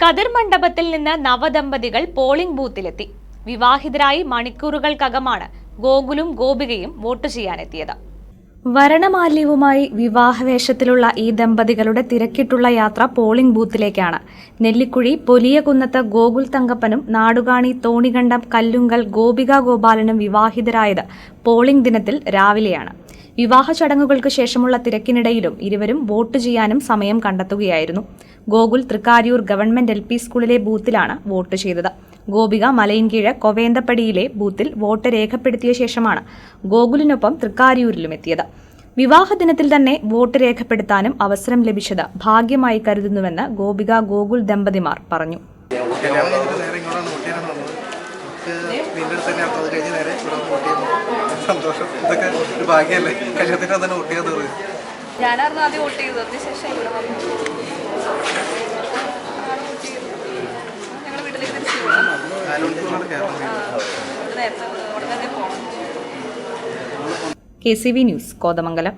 കതിർ മണ്ഡപത്തിൽ നിന്ന് നവദമ്പതികൾ polling ബൂത്തിലെത്തി. വിവാഹിതരായി മണിക്കൂറുകൾക്കകമാണ് ഗോകുലും ഗോപികയും vote ചെയ്യാനെത്തിയത്. വരണമാല്യവുമായി വിവാഹവേഷത്തിലുള്ള ഈ ദമ്പതികളുടെ തിരക്കിട്ടുള്ള യാത്ര പോളിംഗ് ബൂത്തിലേക്കാണ്. നെല്ലിക്കുഴി പൊലിയകുന്നത്ത് ഗോകുൽ തങ്കപ്പനും നാടുകാണി തോണികണ്ഠം കല്ലുങ്കൽ ഗോപിക ഗോപാലനും വിവാഹിതരായത് പോളിംഗ് ദിനത്തിൽ രാവിലെയാണ്. വിവാഹ ചടങ്ങുകൾക്ക് ശേഷമുള്ള തിരക്കിനിടയിലും ഇരുവരും വോട്ട് ചെയ്യാനും സമയം കണ്ടെത്തുകയായിരുന്നു ഗോകുൽ തൃക്കാര്യൂർ ഗവൺമെന്റ് എൽ സ്കൂളിലെ ബൂത്തിലാണ് വോട്ട് ചെയ്തത് ഗോപിക മലയിൻകീഴ് കൊവേന്തപ്പടിയിലെ ബൂത്തിൽ വോട്ട് രേഖപ്പെടുത്തിയ ശേഷമാണ് ഗോകുലിനൊപ്പം തൃക്കാര്യൂരിലും എത്തിയത് വിവാഹ ദിനത്തിൽ തന്നെ വോട്ട് രേഖപ്പെടുത്താനും അവസരം ലഭിച്ചത് ഭാഗ്യമായി കരുതുന്നുവെന്ന് ഗോപിക ഗോകുൽ ദമ്പതിമാർ പറഞ്ഞു നേരെ സന്തോഷം. ഇതൊക്കെ ഒരു ഭാഗ്യമല്ലേ? കല്യാണത്തിന് തന്നെ വോട്ട് ചെയ്യാൻ തീർന്നു ഞാനായിരുന്നു ആദ്യം വോട്ട് ചെയ്തത്. അതിനുശേഷം ഇവിടെ വന്നു. ഞങ്ങൾ വീട്ടിലേക്ക് തിരിച്ചു നേരത്തെ ഉടനെ പോകണം K C V news Kothamangalam.